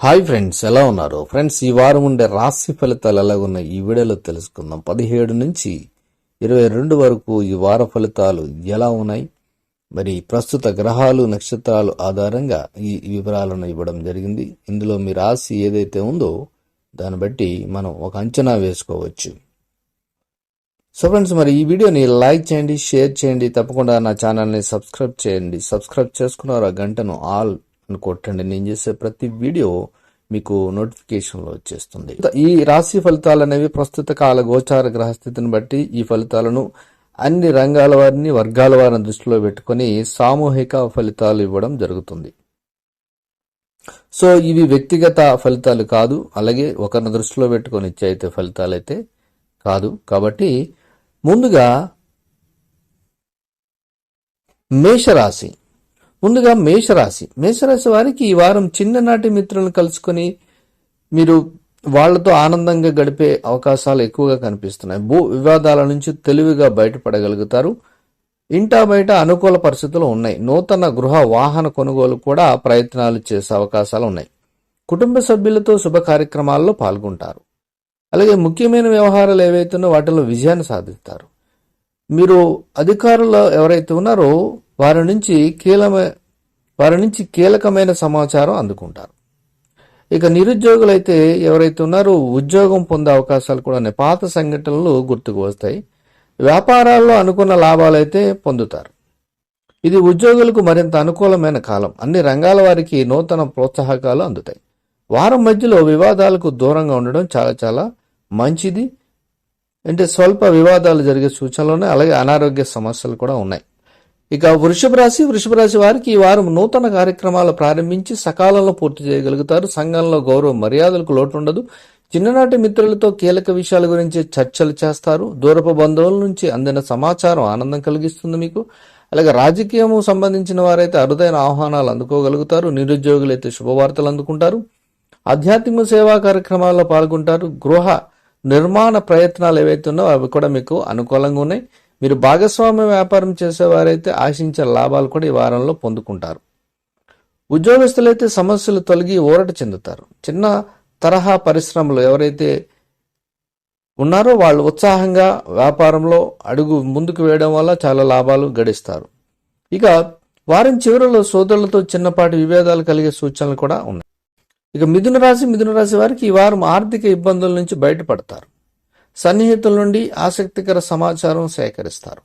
Hi friends ఎలా ఉన్నారు? Friends ఈ వారం ఉండే రాశి ఫలితాలు ఎలా ఉన్నాయి? ఈ వీడియోలో తెలుసుకుందాం. పదిహేడు నుంచి ఇరవై రెండు వరకు ఈ వార ఫలితాలు ఎలా ఉన్నాయి? మరి ప్రస్తుత గ్రహాలు నక్షత్రాలు ఆధారంగా ఈ వివరాలను ఇవ్వడం జరిగింది. ఇందులో మీ రాశి ఏదైతే ఉందో దాన్ని బట్టి మనం ఒక అంచనా వేసుకోవచ్చు. సో ఫ్రెండ్స్ మరి ఈ వీడియోని లైక్ చేయండి షేర్ చేయండి తప్పకుండా నా ఛానల్ని సబ్స్క్రైబ్ చేయండి. సబ్స్క్రైబ్ చేసుకున్నారు ఆ గంటను ఆల్ అని కొట్టండి. నేను చేసే ప్రతి వీడియో మీకు నోటిఫికేషన్లో వచ్చేస్తుంది. ఈ రాశి ఫలితాలు అనేవి ప్రస్తుత కాల గోచార గ్రహస్థితిని బట్టి ఈ ఫలితాలను అన్ని రంగాల వారిని వర్గాల వారిని దృష్టిలో పెట్టుకొని సామూహిక ఫలితాలు ఇవ్వడం జరుగుతుంది. సో ఇవి వ్యక్తిగత ఫలితాలు కాదు అలాగే ఒకరిని దృష్టిలో పెట్టుకొని ఇచ్చే అయితే ఫలితాలు అయితే కాదు. కాబట్టి ముందుగా మేషరాశి. ముందుగా మేషరాశి. మేషరాశి వారికి ఈ వారం చిన్ననాటి మిత్రులను కలుసుకొని మీరు వాళ్ళతో ఆనందంగా గడిపే అవకాశాలు ఎక్కువగా కనిపిస్తున్నాయి. భూ వివాదాల నుంచి తెలివిగా బయటపడగలుగుతారు. ఇంటా బయట అనుకూల పరిస్థితులు ఉన్నాయి. నూతన గృహ వాహన కొనుగోలు కూడా ప్రయత్నాలు చేసే అవకాశాలు ఉన్నాయి. కుటుంబ సభ్యులతో శుభ కార్యక్రమాల్లో పాల్గొంటారు. అలాగే ముఖ్యమైన వ్యవహారాలు ఏవైతున్నాయో వాటిలో విజయాన్ని సాధిస్తారు. మీరు అధికారులు ఎవరైతే ఉన్నారో వారి నుంచి కీలమ వారి నుంచి కీలకమైన సమాచారం అందుకుంటారు. ఇక నిరుద్యోగులైతే ఎవరైతే ఉన్నారో ఉద్యోగం పొందే అవకాశాలు కూడా పాత సంఘటనలు గుర్తుకు వస్తాయి. వ్యాపారాల్లో అనుకున్న లాభాలైతే పొందుతారు. ఇది ఉద్యోగులకు మరింత అనుకూలమైన కాలం. అన్ని రంగాల వారికి నూతన ప్రోత్సాహకాలు అందుతాయి. వారం మధ్యలో వివాదాలకు దూరంగా ఉండడం చాలా చాలా మంచిది. అంటే స్వల్ప వివాదాలు జరిగే సూచనలు ఉన్నాయి. అలాగే అనారోగ్య సమస్యలు కూడా ఉన్నాయి. ఇక వృషభ రాశి వృషభ రాశి వారికి ఈ వారం నూతన కార్యక్రమాలు ప్రారంభించి సకాలంలో పూర్తి చేయగలుగుతారు. సంఘంలో గౌరవ మర్యాదలకు లోటు ఉండదు చిన్ననాటి మిత్రులతో కీలక విషయాల గురించి చర్చలు చేస్తారు. దూరపు బంధువుల నుంచి అందిన సమాచారం ఆనందం కలిగిస్తుంది మీకు. అలాగే రాజకీయము సంబంధించిన వారైతే అరుదైన ఆహ్వానాలు అందుకోగలుగుతారు. నిరుద్యోగులైతే శుభవార్తలు అందుకుంటారు. ఆధ్యాత్మిక సేవా కార్యక్రమాల్లో పాల్గొంటారు. గృహ నిర్మాణ ప్రయత్నాలు ఏవైతే ఉన్నాయో అవి కూడా మీకు అనుకూలంగా ఉన్నాయి. మీరు భాగస్వామ్య వ్యాపారం చేసేవారైతే ఆశించిన లాభాలు కూడా ఈ వారంలో పొందుకుంటారు. ఉద్యోగస్తులైతే సమస్యలు తొలగి ఊరట చెందుతారు. చిన్న తరహా పరిశ్రమలు ఎవరైతే ఉన్నారో వాళ్ళు ఉత్సాహంగా వ్యాపారంలో అడుగు ముందుకు వేయడం వల్ల చాలా లాభాలు గడిస్తారు. ఇక వారం చివరిలో సోదరులతో చిన్నపాటి విభేదాలు కలిగే సూచనలు కూడా ఉన్నాయి. ఇక మిథున రాశి మిథున రాశి వారికి ఈ వారం ఆర్థిక ఇబ్బందుల నుంచి బయటపడతారు. సన్నిహితుల నుండి ఆసక్తికర సమాచారం సేకరిస్తారు.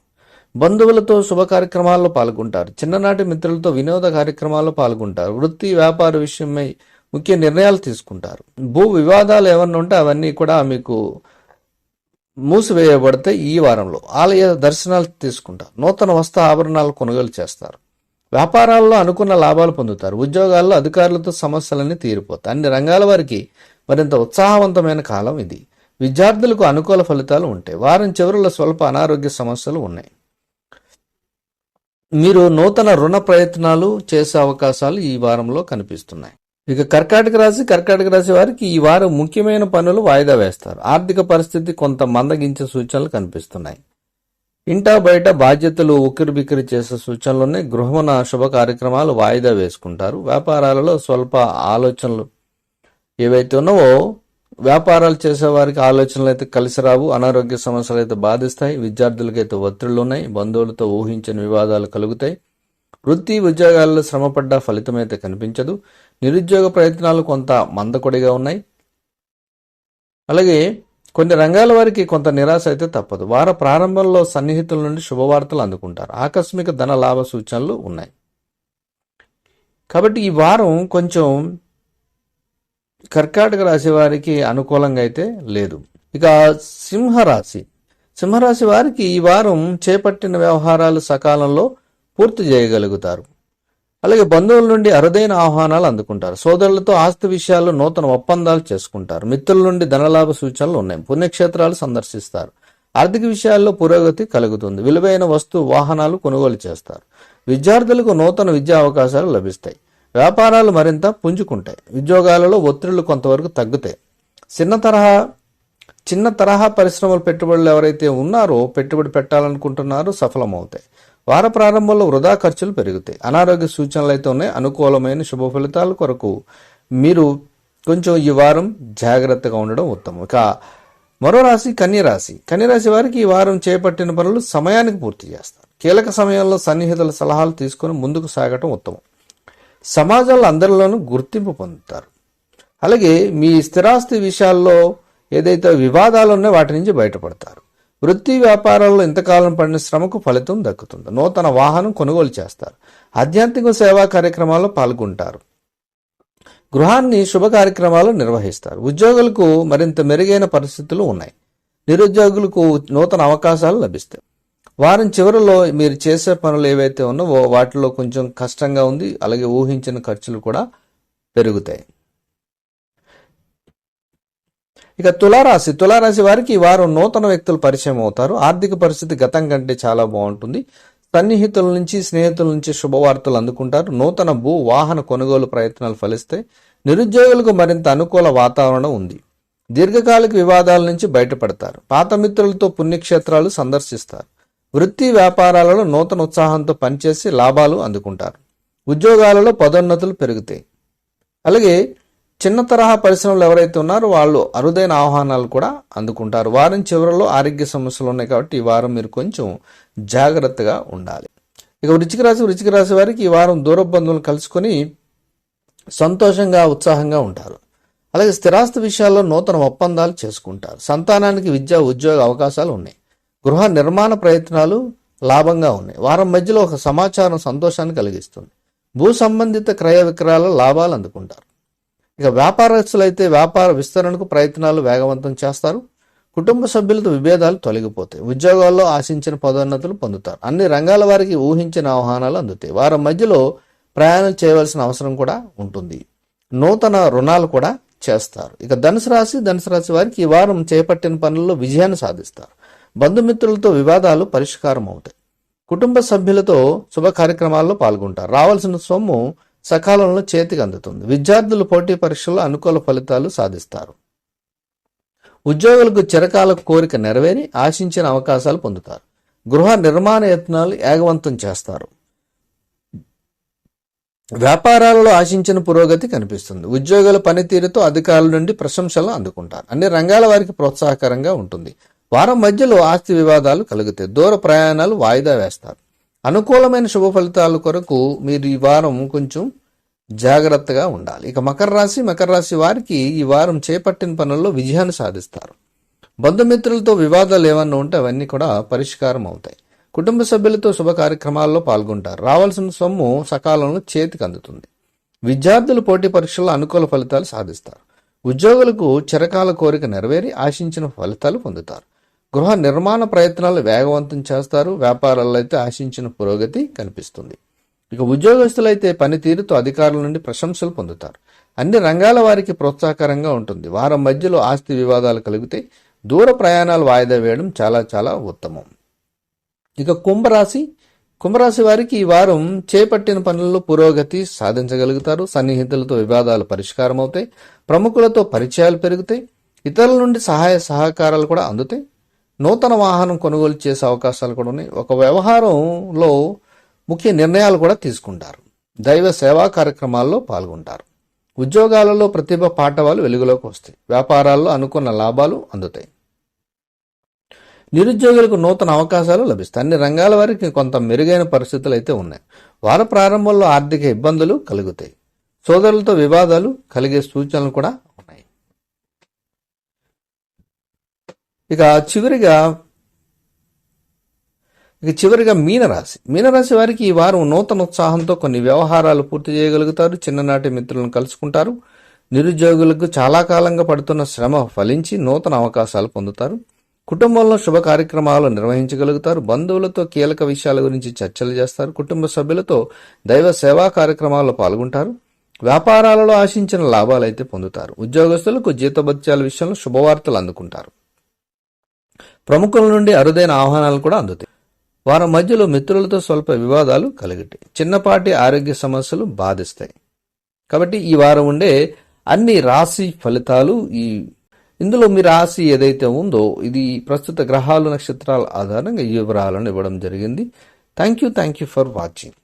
బంధువులతో శుభ కార్యక్రమాల్లో పాల్గొంటారు. చిన్ననాటి మిత్రులతో వినోద కార్యక్రమాల్లో పాల్గొంటారు. వృత్తి వ్యాపార విషయమై ముఖ్య నిర్ణయాలు తీసుకుంటారు. భూ వివాదాలు ఏమన్నా ఉంటే అవన్నీ కూడా మీకు మూసివేయబడితే ఈ వారంలో. ఆలయ దర్శనాలు తీసుకుంటారు. నూతన వస్త్ర ఆభరణాలు కొనుగోలు చేస్తారు. వ్యాపారాల్లో అనుకున్న లాభాలు పొందుతారు. ఉద్యోగాల్లో అధికారులతో సమస్యలన్నీ తీరిపోతాయి. అన్ని రంగాల వారికి మరింత ఉత్సాహవంతమైన కాలం ఇది. విద్యార్థులకు అనుకూల ఫలితాలు ఉంటాయి. వారం చివరిలో స్వల్ప అనారోగ్య సమస్యలు ఉన్నాయి. మీరు నూతన రుణ ప్రయత్నాలు చేసే అవకాశాలు ఈ వారంలో కనిపిస్తున్నాయి. ఇక కర్కాటక రాశి కర్కాటక రాశి వారికి ఈ వారం ముఖ్యమైన పనులు వాయిదా వేస్తారు. ఆర్థిక పరిస్థితి కొంత మందగించే సూచనలు కనిపిస్తున్నాయి. ఇంటా బయట బాధ్యతలు ఉక్కిరి బిక్కిరి చేసే సూచనలు ఉన్నాయి గృహమున శుభ కార్యక్రమాలు వాయిదా వేసుకుంటారు. వ్యాపారాలలో స్వల్ప ఆలోచనలు ఏవైతే ఉన్నావో వ్యాపారాలు చేసేవారికి ఆలోచనలు అయితే కలిసి రావు అనారోగ్య సమస్యలు అయితే బాధిస్తాయి విద్యార్థులకైతే ఒత్తిళ్ళు ఉన్నాయి బంధువులతో ఊహించని వివాదాలు కలుగుతాయి. వృత్తి ఉద్యోగాల్లో శ్రమపడ్డ ఫలితం అయితే కనిపించదు. నిరుద్యోగ ప్రయత్నాలు కొంత మందకొడిగా ఉన్నాయి. అలాగే కొన్ని రంగాల వారికి కొంత నిరాశ అయితే తప్పదు. వార ప్రారంభంలో సన్నిహితుల నుండి శుభవార్తలు అందుకుంటారు. ఆకస్మిక ధన లాభ సూచనలు ఉన్నాయి. కాబట్టి ఈ వారం కొంచెం కర్కాటక రాశి వారికి అనుకూలంగా అయితే లేదు. ఇక సింహరాశి. సింహరాశి వారికి ఈ వారం చేపట్టిన వ్యవహారాలు సకాలంలో పూర్తి చేయగలుగుతారు. అలాగే బంధువుల నుండి అరుదైన ఆహ్వానాలు అందుకుంటారు. సోదరులతో ఆస్తి విషయాల్లో నూతన ఒప్పందాలు చేసుకుంటారు. మిత్రుల నుండి ధనలాభ సూచనలు ఉన్నాయి. పుణ్యక్షేత్రాలు సందర్శిస్తారు. ఆర్థిక విషయాల్లో పురోగతి కలుగుతుంది. విలువైన వస్తు వాహనాలు కొనుగోలు చేస్తారు. విద్యార్థులకు నూతన విద్యా అవకాశాలు లభిస్తాయి. వ్యాపారాలు మరింత పుంజుకుంటాయి. ఉద్యోగాలలో ఒత్తిళ్ళు కొంతవరకు తగ్గుతాయి. చిన్న తరహా చిన్న తరహా పరిశ్రమలు పెట్టుబడులు ఎవరైతే ఉన్నారో పెట్టుబడి పెట్టాలనుకుంటున్నారో సఫలమవుతాయి. వార ప్రారంభంలో వృధా ఖర్చులు పెరుగుతాయి. అనారోగ్య సూచనలు అయితే ఉన్నాయి. అనుకూలమైన శుభ ఫలితాల కొరకు మీరు కొంచెం ఈ వారం జాగ్రత్తగా ఉండడం ఉత్తమం. ఇక మరో రాశి కన్యరాశి కన్యరాశి వారికి ఈ వారం చేపట్టిన పనులు సమయానికి పూర్తి చేస్తారు. కీలక సమయంలో సన్నిహితుల సలహాలు తీసుకొని ముందుకు సాగటం ఉత్తమం. సమాజంలో అందరిలోనూ గుర్తింపు పొందుతారు. అలాగే మీ స్థిరాస్తి విషయాల్లో ఏదైతే వివాదాలు ఉన్నాయో వాటి నుంచి బయటపడతారు. వృత్తి వ్యాపారాల్లో ఇంతకాలం పడిన శ్రమకు ఫలితం దక్కుతుంది. నూతన వాహనం కొనుగోలు చేస్తారు. ఆధ్యాత్మిక సేవా కార్యక్రమాల్లో పాల్గొంటారు. గృహాన్ని శుభ కార్యక్రమాలు నిర్వహిస్తారు. ఉద్యోగులకు మరింత మెరుగైన పరిస్థితులు ఉన్నాయి. నిరుద్యోగులకు నూతన అవకాశాలు లభిస్తాయి. వారం చివరిలో మీరు చేసే పనులు ఏవైతే ఉన్నావో వాటిలో కొంచెం కష్టంగా ఉంది. అలాగే ఊహించిన ఖర్చులు కూడా పెరుగుతాయి. ఇక తులారాశి. తులారాశి వారికి ఈ వారం నూతన వ్యక్తులు పరిచయం అవుతారు. ఆర్థిక పరిస్థితి గతం కంటే చాలా బాగుంటుంది. సన్నిహితుల నుంచి స్నేహితుల నుంచి శుభవార్తలు అందుకుంటారు. నూతన భూ వాహన కొనుగోలు ప్రయత్నాలు ఫలిస్తాయి నిరుద్యోగులకు మరింత అనుకూల వాతావరణం ఉంది. దీర్ఘకాలిక వివాదాల నుంచి బయటపడతారు. పాత మిత్రులతో పుణ్యక్షేత్రాలు సందర్శిస్తారు. వృత్తి వ్యాపారాలలో నూతన ఉత్సాహంతో పనిచేసి లాభాలు అందుకుంటారు. ఉద్యోగాలలో పదోన్నతులు పెరుగుతాయి. అలాగే చిన్న తరహా పరిశ్రమలు ఎవరైతే ఉన్నారో వాళ్ళు అరుదైన ఆహ్వానాలు కూడా అందుకుంటారు. వారం చివరిలో ఆరోగ్య సమస్యలు ఉన్నాయి కాబట్టి ఈ వారం మీరు కొంచెం జాగ్రత్తగా ఉండాలి. ఇక వృచ్చిక రాశి వృచ్చిక రాశి వారికి ఈ వారం దూర బంధువులు కలుసుకొని సంతోషంగా ఉత్సాహంగా ఉంటారు. అలాగే స్థిరాస్తి విషయాల్లో నూతన ఒప్పందాలు చేసుకుంటారు. సంతానానికి విద్యా ఉద్యోగ అవకాశాలు ఉన్నాయి. గృహ నిర్మాణ ప్రయత్నాలు లాభంగా ఉన్నాయి. వారం మధ్యలో ఒక సమాచారం సంతోషాన్ని కలిగిస్తుంది. భూ సంబంధిత క్రయ విక్రయాల లాభాలు అందుకుంటారు. ఇక వ్యాపారస్తులైతే వ్యాపార విస్తరణకు ప్రయత్నాలు వేగవంతం చేస్తారు. కుటుంబ సభ్యులతో విభేదాలు తొలగిపోతాయి. ఉద్యోగాల్లో ఆశించిన పదోన్నతులు పొందుతారు. అన్ని రంగాల వారికి ఊహించిన ఆహ్వానాలు అందుతాయి. వారం మధ్యలో ప్రయాణం చేయవలసిన అవసరం కూడా ఉంటుంది. నూతన రుణాలు కూడా చేస్తారు. ఇక ధనుసు రాశి ధనుసు రాశి వారికి ఈ వారం చేపట్టిన పనుల్లో విజయాన్ని సాధిస్తారు. బంధుమిత్రులతో వివాదాలు పరిష్కారం అవుతాయి కుటుంబ సభ్యులతో శుభ కార్యక్రమాల్లో పాల్గొంటారు. రావాల్సిన సొమ్ము సకాలంలో చేతికి అందుతుంది. విద్యార్థులు పోటీ పరీక్షల్లో అనుకూల ఫలితాలు సాధిస్తారు. ఉద్యోగులకు చిరకాల కోరిక నెరవేరి ఆశించిన అవకాశాలు పొందుతారు. గృహ నిర్మాణ యత్నాలు ఏగవంతం చేస్తారు. వ్యాపారాలలో ఆశించిన పురోగతి కనిపిస్తుంది. ఉద్యోగుల పనితీరుతో అధికారుల నుండి ప్రశంసలు అందుకుంటారు. అన్ని రంగాల వారికి ప్రోత్సాహకరంగా ఉంటుంది. వారం మధ్యలో ఆస్తి వివాదాలు కలుగుతాయి. దూర ప్రయాణాలు వాయిదా వేస్తారు. అనుకూలమైన శుభ ఫలితాల కొరకు మీరు ఈ వారం కొంచెం జాగ్రత్తగా ఉండాలి. ఇక మకర రాశి మకర రాశి వారికి ఈ వారం చేపట్టిన పనుల్లో విజయాన్ని సాధిస్తారు. బంధుమిత్రులతో వివాదాలు ఏమన్నా ఉంటే అవన్నీ కూడా పరిష్కారం అవుతాయి. కుటుంబ సభ్యులతో శుభ కార్యక్రమాల్లో పాల్గొంటారు. రావాల్సిన సొమ్ము సకాలంలో చేతికి అందుతుంది. విద్యార్థులు పోటీ పరీక్షల్లో అనుకూల ఫలితాలు సాధిస్తారు. ఉద్యోగులకు చిరకాల కోరిక నెరవేరి ఆశించిన ఫలితాలు పొందుతారు. గృహ నిర్మాణ ప్రయత్నాలు వేగవంతం చేస్తారు. వ్యాపారాల్లో అయితే ఆశించిన పురోగతి కనిపిస్తుంది. ఇక ఉద్యోగస్తులైతే పనితీరుతో అధికారుల నుండి ప్రశంసలు పొందుతారు. అన్ని రంగాల వారికి ప్రోత్సాహకరంగా ఉంటుంది. వారం మధ్యలో ఆస్తి వివాదాలు కలిగితే దూర ప్రయాణాలు వాయిదా వేయడం చాలా చాలా ఉత్తమం. ఇక కుంభరాశి కుంభరాశి వారికి ఈ వారం చేపట్టిన పనుల్లో పురోగతి సాధించగలుగుతారు. సన్నిహితులతో వివాదాలు పరిష్కారం అవుతాయి ప్రముఖులతో పరిచయాలు పెరుగుతాయి. ఇతరుల నుండి సహాయ సహకారాలు కూడా అందుతాయి. నూతన వాహనం కొనుగోలు చేసే అవకాశాలు కూడా ఉన్నాయి. ఒక వ్యవహారంలో ముఖ్య నిర్ణయాలు కూడా తీసుకుంటారు. దైవ సేవా కార్యక్రమాల్లో పాల్గొంటారు. ఉద్యోగాలలో ప్రతిభ పాఠవాలు వెలుగులోకి వస్తాయి. వ్యాపారాల్లో అనుకున్న లాభాలు అందుతాయి. నిరుద్యోగులకు నూతన అవకాశాలు లభిస్తాయి. అన్ని రంగాల వారికి కొంత మెరుగైన పరిస్థితులు అయితే ఉన్నాయి. వార ప్రారంభంలో ఆర్థిక ఇబ్బందులు కలుగుతాయి. సోదరులతో వివాదాలు కలిగే సూచనలు కూడా ఉన్నాయి ఇక చివరిగా ఇక చివరిగా మీనరాశి. మీనరాశి వారికి ఈ వారం నూతన ఉత్సాహంతో కొన్ని వ్యవహారాలు పూర్తి చేయగలుగుతారు. చిన్ననాటి మిత్రులను కలుసుకుంటారు. నిరుద్యోగులకు చాలా కాలంగా పడుతున్న శ్రమ ఫలించి నూతన అవకాశాలు పొందుతారు. కుటుంబంలో శుభ కార్యక్రమాలు నిర్వహించగలుగుతారు. బంధువులతో కీలక విషయాల గురించి చర్చలు చేస్తారు. కుటుంబ సభ్యులతో దైవ సేవా కార్యక్రమాల్లో పాల్గొంటారు. వ్యాపారాలలో ఆశించిన లాభాలు అయితే పొందుతారు. ఉద్యోగస్తులకు జీతభత్యాల విషయంలో శుభవార్తలు అందుకుంటారు. ప్రముఖుల నుండి అరుదైన ఆహ్వానాలు కూడా అందుతాయి. వారం మధ్యలో మిత్రులతో స్వల్ప వివాదాలు కలిగటాయి చిన్నపాటి ఆరోగ్య సమస్యలు బాధిస్తాయి. కాబట్టి ఈ వారం ఉండే అన్ని రాశి ఫలితాలు ఈ ఇందులో మీ రాశి ఏదైతే ఉందో ఇది ప్రస్తుత గ్రహాలు నక్షత్రాల ఆధారంగా ఈ వివరాలను ఇవ్వడం జరిగింది. Thank you thank you for watching